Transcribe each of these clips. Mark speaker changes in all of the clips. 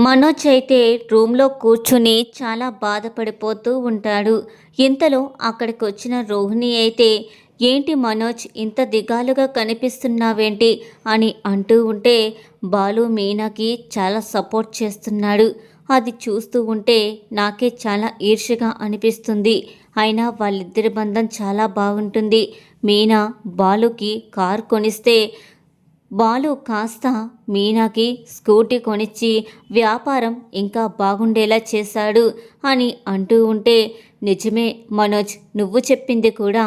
Speaker 1: మనోజ్ అయితే రూమ్లో కూర్చుని చాలా బాధపడిపోతూ ఉంటాడు. ఇంతలో అక్కడికి వచ్చిన రోహిణి అయితే ఏంటి మనోజ్ ఇంత దిగాలుగా కనిపిస్తున్నావేంటి? అని అంటూ ఉంటే బాలు మీనాకి చాలా సపోర్ట్ చేస్తున్నాడు. అది చూస్తూ ఉంటే నాకే చాలా ఈర్ష్యగా అనిపిస్తుంది. అయినా వాళ్ళిద్దరి బంధం చాలా బాగుంటుంది. మీనా బాలుకి కారు కొనిస్తే బాలు కాస్త మీనాకి స్కూటీ కొనిచ్చి వ్యాపారం ఇంకా బాగుండేలా చేశాడు అని అంటూ ఉంటే నిజమే మనోజ్. నువ్వు చెప్పింది కూడా.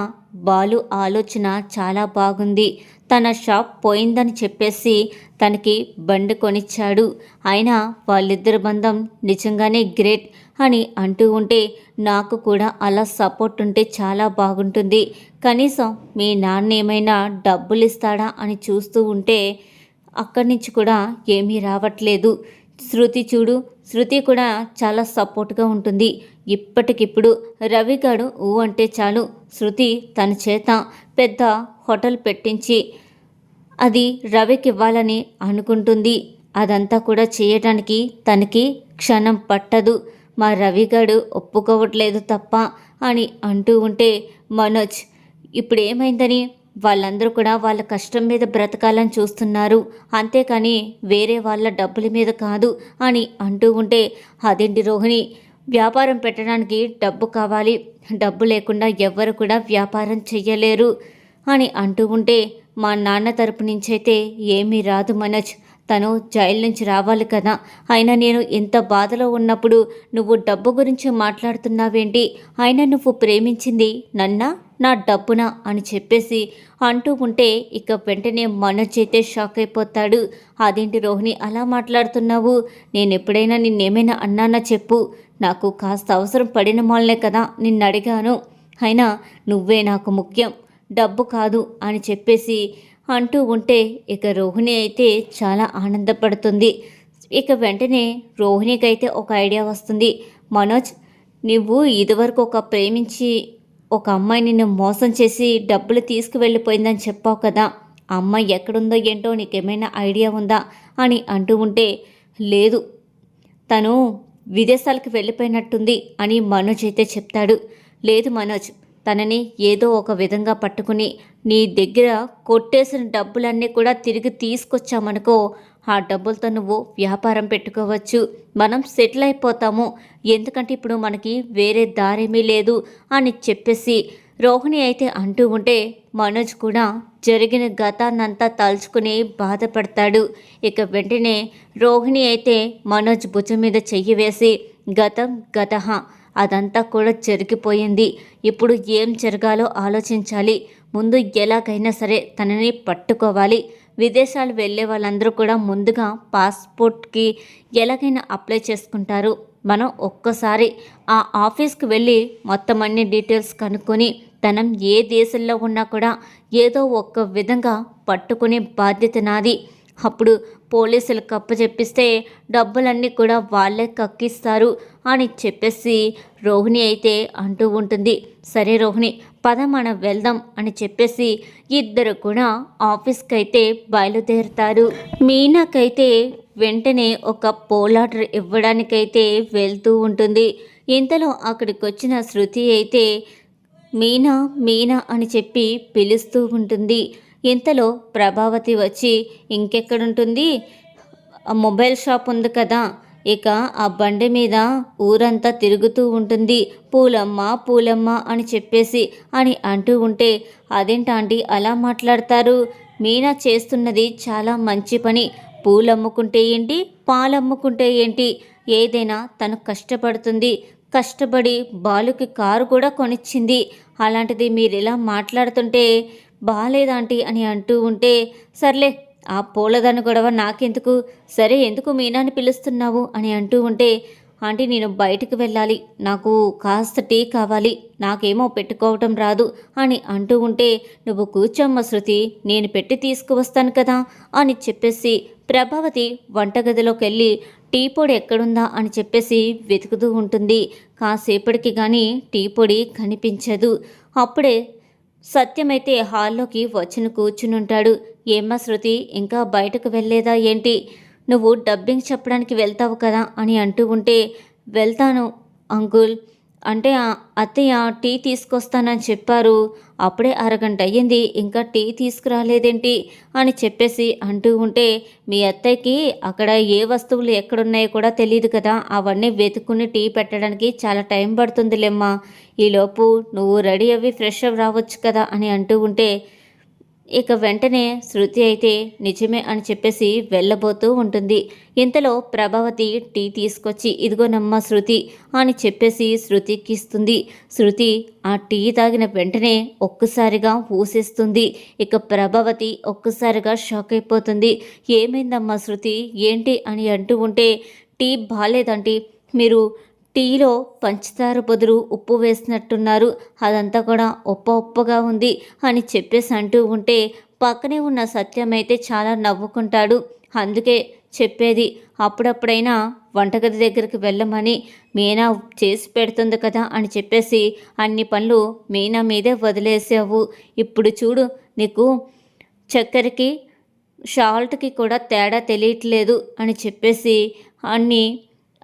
Speaker 1: బాలు ఆలోచన చాలా బాగుంది. తన షాప్ పోయిందని చెప్పేసి తనకి బండి కొనిచ్చాడు. అయినా వాళ్ళిద్దరి బంధం నిజంగానే గ్రేట్ అని అంటూ ఉంటే నాకు కూడా అలా సపోర్ట్ ఉంటే చాలా బాగుంటుంది. కనీసం మీ నాన్న ఏమైనా డబ్బులు ఇస్తాడా అని చూస్తూ ఉంటే అక్కడి నుంచి కూడా ఏమీ రావట్లేదు. శృతి చూడు శృతి కూడా చాలా సపోర్ట్గా ఉంటుంది. ఇప్పటికిప్పుడు రవిగాడు ఊ అంటే చాలు. శృతి తన చేత పెద్ద హోటల్ పెట్టించి అది రవికివ్వాలని అనుకుంటుంది. అదంతా కూడా చేయటానికి తనకి క్షణం పట్టదు. మా రవిగాడు ఒప్పుకోవట్లేదు తప్ప అని అంటూ ఉంటే మనోజ్ ఇప్పుడు ఏమైందని వాళ్ళందరూ కూడా వాళ్ళ కష్టం మీద బ్రతకాలని చూస్తున్నారు. అంతేకాని వేరే వాళ్ళ డబ్బుల మీద కాదు అని అంటూ ఉంటే అదేంటి రోహిణి? వ్యాపారం పెట్టడానికి డబ్బు కావాలి. డబ్బు లేకుండా ఎవ్వరు కూడా వ్యాపారం చెయ్యలేరు అని అంటూ ఉంటే మా నాన్న తరపు నుంచైతే ఏమీ రాదు మనోజ్. తను జైలు నుంచి రావాలి కదా. అయినా నేను ఎంత బాధలో ఉన్నప్పుడు నువ్వు డబ్బు గురించి మాట్లాడుతున్నావేంటి? అయినా నువ్వు ప్రేమించింది నన్నా? నా డబ్బునా అని చెప్పేసి అంటూ ఉంటే ఇక వెంటనే మనోజ్ అయితే షాక్ అయిపోతాడు. అదేంటి రోహిణి అలా మాట్లాడుతున్నావు? నేను ఎప్పుడైనా నిన్నేమైనా అన్నానా చెప్పు. నాకు కాస్త అవసరం పడిన మాలనే కదా నిన్ను అడిగాను. అయినా నువ్వే నాకు ముఖ్యం. డబ్బు కాదు అని చెప్పేసి అంటూ ఉంటే ఇక రోహిణి అయితే చాలా ఆనందపడుతుంది. ఇక వెంటనే రోహిణికి అయితే ఒక ఐడియా వస్తుంది. మనోజ్ నువ్వు ఇదివరకు ఒక ప్రేమించి ఒక అమ్మాయి నిన్ను మోసం చేసి డబ్బులు తీసుకువెళ్ళిపోయిందని చెప్పావు కదా. ఆ అమ్మాయి ఎక్కడుందో ఏంటో నీకేమైనా ఐడియా ఉందా? అని అంటూ ఉంటే లేదు. తను విదేశాలకు వెళ్ళిపోయినట్టుంది అని మనోజ్ అయితే చెప్తాడు. లేదు మనోజ్ తనని ఏదో ఒక విధంగా పట్టుకుని నీ దగ్గర కొట్టేసిన డబ్బులన్నీ కూడా తిరిగి తీసుకొచ్చామనుకో ఆ డబ్బులతో నువ్వు వ్యాపారం పెట్టుకోవచ్చు. మనం సెటిల్ అయిపోతాము. ఎందుకంటే ఇప్పుడు మనకి వేరే దారేమీ లేదు అని చెప్పేసి రోహిణి అయితే అంటూ ఉంటే మనోజ్ కూడా జరిగిన గతాన్నంతా తలుచుకుని బాధపడతాడు. ఇక వెంటనే రోహిణి అయితే మనోజ్ భుజం మీద చెయ్యి వేసి గతం గతహ అదంతా కూడా జరిగిపోయింది. ఇప్పుడు ఏం జరగాలో ఆలోచించాలి. ముందు ఎలాగైనా సరే తనని పట్టుకోవాలి. విదేశాలు వెళ్ళే వాళ్ళందరూ కూడా ముందుగా పాస్పోర్ట్కి ఎలాగైనా అప్లై చేసుకుంటారు. మనం ఒక్కసారి ఆ ఆఫీస్కి వెళ్ళి మొత్తం అన్ని డీటెయిల్స్ కనుక్కొని తనం ఏ దేశంలో ఉన్నా కూడా ఏదో ఒక్క విధంగా పట్టుకునే బాధ్యత నాది. అప్పుడు పోలీసులు కప్పచెప్పిస్తే డబ్బులన్నీ కూడా వాళ్ళే కక్కిస్తారు అని చెప్పేసి రోహిణి అయితే అంటూ ఉంటుంది. సరే రోహిణి పద మనం వెళ్దాం అని చెప్పేసి ఇద్దరు కూడా ఆఫీస్కి అయితే బయలుదేరుతారు. మీనాకైతే వెంటనే ఒక పోలాటర్ ఇవ్వడానికైతే వెళ్తూ ఉంటుంది. ఇంతలో అక్కడికి వచ్చిన శృతి అయితే మీనా మీనా అని చెప్పి పిలుస్తూ ఉంటుంది. ఇంతలో ప్రభావతి వచ్చి ఇంకెక్కడుంటుంది? మొబైల్ షాప్ ఉంది కదా. ఇక ఆ బండి మీద ఊరంతా తిరుగుతూ ఉంటుంది. పూలమ్మ పూలమ్మ అని చెప్పేసి అని అంటూ ఉంటే అదేంటాంటి అలా మాట్లాడతారు? మీనా చేస్తున్నది చాలా మంచి పని. పూలమ్ముకుంటే ఏంటి? పాలమ్ముకుంటే ఏంటి? ఏదైనా తను కష్టపడుతుంది. కష్టపడి బాలుకి కారు కూడా కొనిచ్చింది. అలాంటిది మీరు ఇలా మాట్లాడుతుంటే బాగాలేదాంటీ అని అంటూ ఉంటే సర్లే ఆ పూలదాని గొడవ నాకెందుకు? సరే ఎందుకు మీనాని పిలుస్తున్నావు? అని అంటూ ఉంటే ఆంటీ నేను బయటికి వెళ్ళాలి. నాకు కాస్త టీ కావాలి. నాకేమో పెట్టుకోవటం రాదు అని అంటూ ఉంటే నువ్వు కూర్చోమ్మ శృతి నేను పెట్టి తీసుకువస్తాను కదా అని చెప్పేసి ప్రభావతి వంటగదిలోకి వెళ్ళి టీ పొడి ఎక్కడుందా అని చెప్పేసి వెతుకుతూ ఉంటుంది. కాసేపటికి కానీ టీ పొడి కనిపించదు. అప్పుడే సత్యమైతే హాల్లోకి వచ్చిన కూర్చునుంటాడు. ఏమ్మా శృతి ఇంకా బయటకు వెళ్ళలేదా ఏంటి? నువ్వు డబ్బింగ్ చెప్పడానికి వెళ్తావు కదా అని అంటూ ఉంటే వెళ్తాను అంకుల్. అంటే అత్తయ్య టీ తీసుకొస్తానని చెప్పారు. అప్పుడే అరగంట అయ్యింది. ఇంకా టీ తీసుకురాలేదేంటి అని చెప్పేసి అంటూ ఉంటే మీ అత్తయ్యకి అక్కడ ఏ వస్తువులు ఎక్కడున్నాయో కూడా తెలియదు కదా. అవన్నీ వెతుక్కుని టీ పెట్టడానికి చాలా టైం పడుతుందిలేమ్మా. ఈలోపు నువ్వు రెడీ అవి ఫ్రెష్ అవి రావచ్చు కదా అని అంటూ ఉంటే ఇక వెంటనే శృతి అయితే నిజమే అని చెప్పేసి వెళ్ళబోతూ ఉంటుంది. ఇంతలో ప్రభావతి టీ తీసుకొచ్చి ఇదిగోనమ్మ శృతి అని చెప్పేసి శృతికి ఇస్తుంది. శృతి ఆ టీ తాగిన వెంటనే ఒక్కసారిగా ఊసేస్తుంది. ఇక ప్రభావతి ఒక్కసారిగా షాక్ అయిపోతుంది. ఏమైందమ్మా శృతి? ఏంటి? అని అంటూ ఉంటే టీ బాగాలేదండి మీరు టీలో పంచదార బదులు ఉప్పు వేసినట్టున్నారు. అదంతా కూడా ఉప్ప ఉప్పగా ఉంది అని చెప్పేసి అంటూ ఉంటే పక్కనే ఉన్న సత్యం అయితే చాలా నవ్వుకుంటాడు. అందుకే చెప్పేది అప్పుడప్పుడైనా వంటగది దగ్గరికి వెళ్ళమని మీనా చేసి పెడుతుంది కదా అని చెప్పేసి అన్ని పనులు మీనా మీదే వదిలేసావు. ఇప్పుడు చూడు నీకు చక్కెరకి షాల్ట్కి కూడా తేడా తెలియట్లేదు అని చెప్పేసి అన్నీ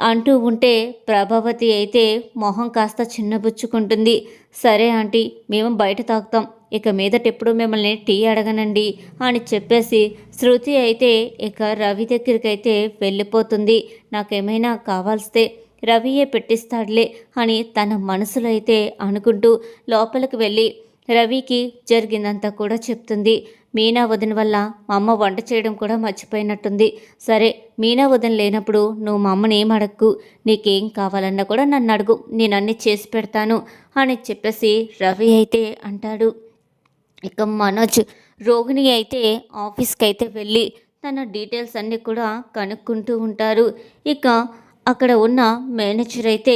Speaker 1: అంటూ ఉంటే ప్రభావతి అయితే మొహం కాస్త చిన్నబుచ్చుకుంటుంది. సరే ఆంటీ మేము బయట తాగుతాం. ఇక మీదటెప్పుడు మిమ్మల్ని టీ అడగనండి అని చెప్పేసి శృతి అయితే ఇక రవి దగ్గరికైతే వెళ్ళిపోతుంది. నాకేమైనా కావాల్స్తే రవియే పెట్టిస్తాడులే అని తన మనసులో అయితే అనుకుంటూ లోపలికి వెళ్ళి రవికి జరిగిందంతా కూడా చెప్తుంది. మీనా వదిన వల్ల మా అమ్మ వంట చేయడం కూడా మర్చిపోయినట్టుంది. సరే మీనా వదిన లేనప్పుడు నువ్వు మా అమ్మని ఏం అడగకు నీకేం కావాలన్నా కూడా నన్ను అడుగు. నేను అన్ని చేసి పెడతాను అని చెప్పేసి రవి అయితే అంటాడు. ఇక మనోజ్ రోహిణి అయితే ఆఫీస్కి అయితే వెళ్ళి తన డీటెయిల్స్ అన్నీ కూడా కనుక్కుంటూ ఉంటారు. ఇక అక్కడ ఉన్న మేనేజర్ అయితే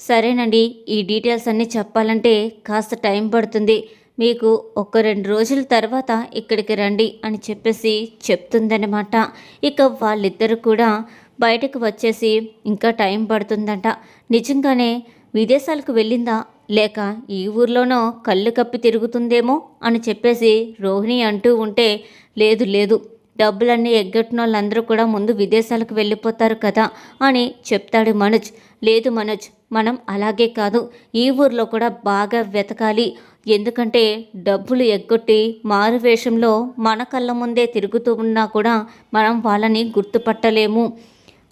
Speaker 1: సరేనండి ఈ డీటెయిల్స్ అన్నీ చెప్పాలంటే కాస్త టైం పడుతుంది. మీకు ఒక రెండు రోజుల తర్వాత ఇక్కడికి రండి అని చెప్పేసి చెప్తుందనమాట ఇక వాళ్ళిద్దరు కూడా బయటకు వచ్చేసి ఇంకా టైం పడుతుందంట. నిజంగానే విదేశాలకు వెళ్ళిందా? లేక ఈ ఊర్లోనో కళ్ళు కప్పి తిరుగుతుందేమో అని చెప్పేసి రోహిణి అంటూ ఉంటే లేదు లేదు. డబ్బులన్నీ ఎగ్గట్టిన వాళ్ళందరూ కూడా ముందు విదేశాలకు వెళ్ళిపోతారు కదా అని చెప్తాడు మనోజ్. లేదు మనోజ్ మనం అలాగే కాదు. ఈ ఊర్లో కూడా బాగా వెతకాలి. ఎందుకంటే డబ్బులు ఎగ్గొట్టి మారు వేషంలో మన కళ్ళ ముందే తిరుగుతూ ఉన్నా కూడా మనం వాళ్ళని గుర్తుపట్టలేము.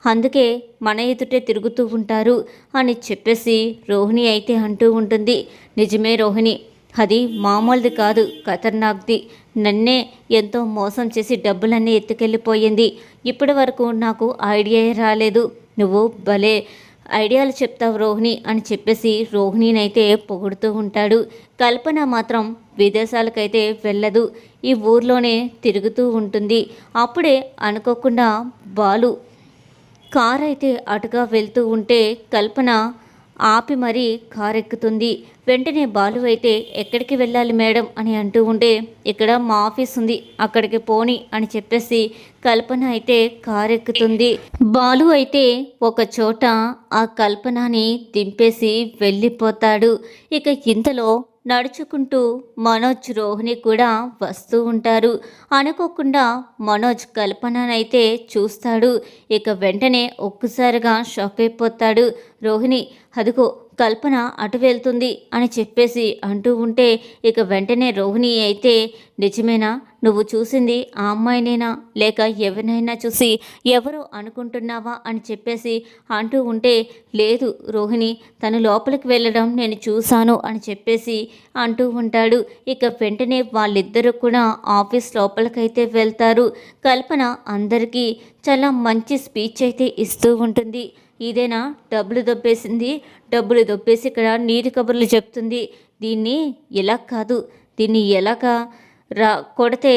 Speaker 1: అందుకే మన ఎదుటే తిరుగుతూ ఉంటారు అని చెప్పేసి రోహిణి అయితే అంటూ ఉంటుంది. నిజమే రోహిణి అది మామూలుది కాదు ఖతర్నాక్ది. నన్నే ఎంతో మోసం చేసి డబ్బులన్నీ ఎత్తుకెళ్ళిపోయింది. ఇప్పటి వరకు నాకు ఐడియా రాలేదు. నువ్వు భలే ఐడియాలు చెప్తావు రోహిణి అని చెప్పేసి రోహిణినైతే పొగుడుతూ ఉంటాడు. కల్పన మాత్రం విదేశాలకైతే వెళ్ళదు. ఈ ఊర్లోనే తిరుగుతూ ఉంటుంది. అప్పుడే అనుకోకుండా బాలు కార్ అయితే అటుగా వెళ్తూ ఉంటే కల్పన ఆపి మరీ కారెక్కుతుంది. వెంటనే బాలు అయితే ఎక్కడికి వెళ్ళాలి మేడం? అని అంటూ ఉంటే ఇక్కడ మా ఆఫీస్ ఉంది అక్కడికి పోని అని చెప్పేసి కల్పన అయితే కారెక్కుతుంది. బాలు అయితే ఒక చోట ఆ కల్పనని దింపేసి వెళ్ళిపోతాడు. ఇక ఇంతలో నడుచుకుంటూ మనోజ్ రోహిణి కూడా వస్తూ ఉంటారు. అనుకోకుండా మనోజ్ కల్పననైతే చూస్తాడు. ఇక వెంటనే ఒక్కసారిగా షాక్ అయిపోతాడు రోహిణి. అదిగో కల్పన అటు వెళ్తుంది అని చెప్పేసి అంటూ ఉంటే ఇక వెంటనే రోహిణి అయితే నిజమేనా? నువ్వు చూసింది ఆ అమ్మాయినేనా? లేక ఎవరినైనా చూసి ఎవరు అనుకుంటున్నావా? అని చెప్పేసి అంటూ ఉంటే లేదు రోహిణి తను లోపలికి వెళ్ళడం నేను చూశాను అని చెప్పేసి అంటూ ఉంటాడు. ఇక వెంటనే వాళ్ళిద్దరూ కూడా ఆఫీస్ లోపలికైతే వెళ్తారు. కల్పన అందరికీ చాలా మంచి స్పీచ్ అయితే ఇస్తూ ఉంటుంది. ఇదేనా? డబ్బులు దొబ్బేసింది. డబ్బులు దొబ్బేసి ఇక్కడ నీతి కబుర్లు చెప్తుంది. దీన్ని ఎలా కాదు? దీన్ని ఎలాగా రా కొడితే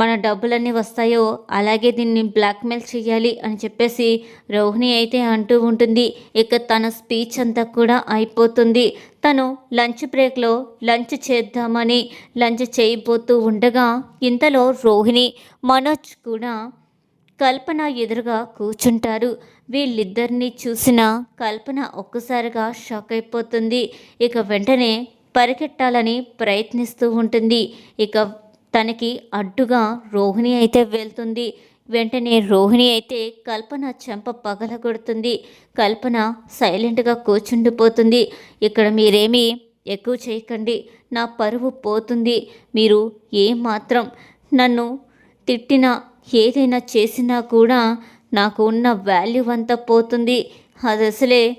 Speaker 1: మన డబ్బులన్నీ వస్తాయో? అలాగే దీన్ని బ్లాక్మెయిల్ చేయాలి అని చెప్పేసి రోహిణి అయితే అంటూ ఉంటుంది. ఇక తన స్పీచ్ అంతా కూడా అయిపోతుంది. తను లంచ్ బ్రేక్లో లంచ్ చేద్దామని లంచ్ చేయబోతూ ఉండగా ఇంతలో రోహిణి మనోజ్ కూడా కల్పన ఎదురుగా కూర్చుంటారు. వీళ్ళిద్దరినీ చూసిన కల్పన ఒక్కసారిగా షాక్ అయిపోతుంది. ఇక వెంటనే పరిగెట్టాలని ప్రయత్నిస్తూ ఉంటుంది. ఇక తనకి అడ్డుగా రోహిణి అయితే వెళ్తుంది. వెంటనే రోహిణి అయితే కల్పన చెంప పగలగొడుతుంది. కల్పన సైలెంట్గా కూర్చుండిపోతుంది. ఇక్కడ మీరేమీ ఎక్కువ చేయకండి. నా పరువు పోతుంది. మీరు ఏమాత్రం మాత్రం నన్ను తిట్టినా ఏదైనా చేసినా కూడా నాకు ఉన్న వాల్యూ అంతా పోతుంది. అది అసలే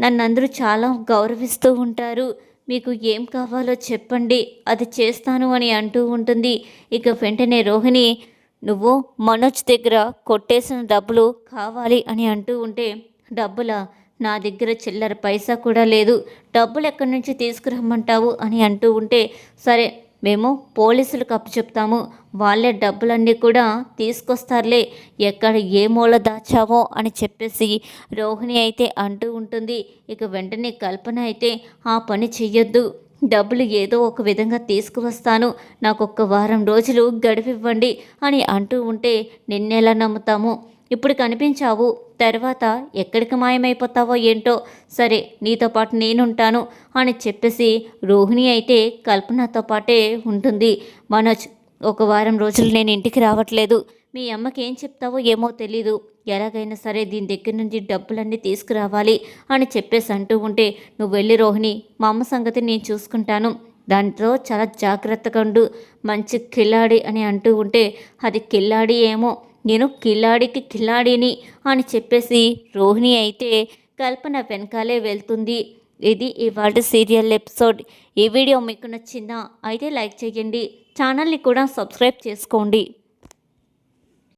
Speaker 1: నన్ను అందరూ చాలా గౌరవిస్తూ ఉంటారు. మీకు ఏం కావాలో చెప్పండి. అది చేస్తాను అని అంటూ ఉంటుంది. ఇక వెంటనే రోహిణి నువ్వు మనోజ్ దగ్గర కొట్టేసిన డబ్బులు కావాలి అని అంటూ ఉంటే డబ్బుల నా దగ్గర చిల్లర పైసా కూడా లేదు. డబ్బులు ఎక్కడి నుంచి తీసుకురమ్మంటావు అని అంటూ ఉంటే సరే మేము పోలీసులకు అప్పచెప్తాము వాళ్ళే డబ్బులన్నీ కూడా తీసుకొస్తారులే. ఎక్కడ ఏ మూల దాచావో అని చెప్పేసి రోహిణి అయితే అంటూ ఉంటుంది. ఇక వెంటనే కల్పన అయితే ఆ పని చెయ్యొద్దు. డబ్బులు ఏదో ఒక విధంగా తీసుకువస్తాను. నాకు ఒక్క వారం రోజులు గడిపివ్వండి అని అంటూ ఉంటే నిన్నెలా నమ్ముతాము? ఇప్పుడు కనిపించావు. తర్వాత ఎక్కడికి మాయమైపోతావో ఏంటో? సరే నీతో పాటు నేనుంటాను అని చెప్పేసి రోహిణి అయితే కల్పనతో పాటే ఉంటుంది. మనోజ్ ఒక వారం రోజులు నేను ఇంటికి రావట్లేదు. మీ అమ్మకి ఏం చెప్తావో ఏమో తెలీదు. ఎలాగైనా సరే దీని దగ్గర నుంచి డబ్బులన్నీ తీసుకురావాలి అని చెప్పేసి అంటూ ఉంటే నువ్వు వెళ్ళి రోహిణి మా అమ్మ సంగతి నేను చూసుకుంటాను. దాంతో చాలా జాగ్రత్తగా ఉండు. మంచి కిల్లాడి అని అంటూ ఉంటే అది కిల్లాడి ఏమో? నేను కిల్లాడికి కిల్లాడిని అని చెప్పేసి రోహిణి అయితే కల్పన వెనకాలే వెళ్తుంది. ఇది ఇవాళ సీరియల్ ఎపిసోడ్. ఈ వీడియో మీకు నచ్చిందా? అయితే లైక్ చేయండి. ఛానల్ని కూడా సబ్స్క్రైబ్ చేసుకోండి.